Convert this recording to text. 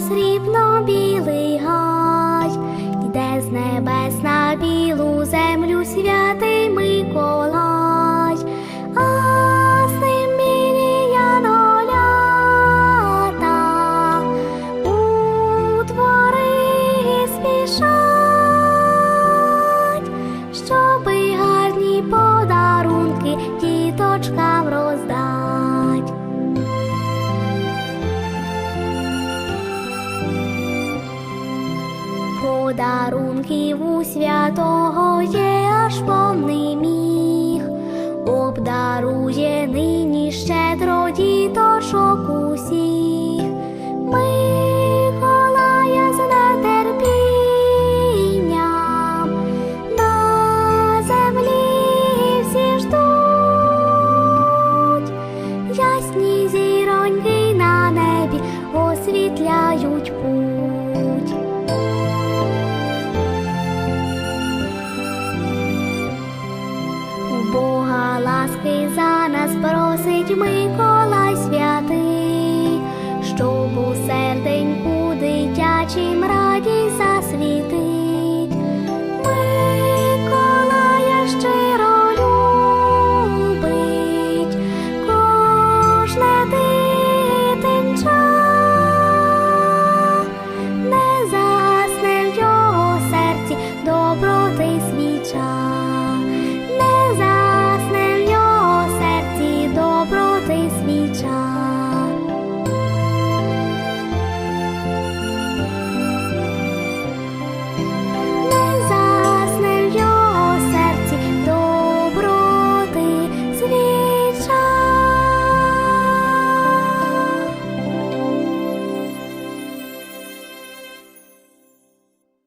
срібно-білий гай, йде з небес на білу землю святий Миколай, Подарунків у святого є аж повний міг, обдарує нині щедро діточок усіх. Миколая з нетерпінням на землі всі ждуть, ясні зіроньки на небі освітляють. ласки за нас просить Миколай святий, щоб у серденьку дитячим радість засвітить. Миколая щиро любить кожне дитинча, не засне в його серці доброти свіча.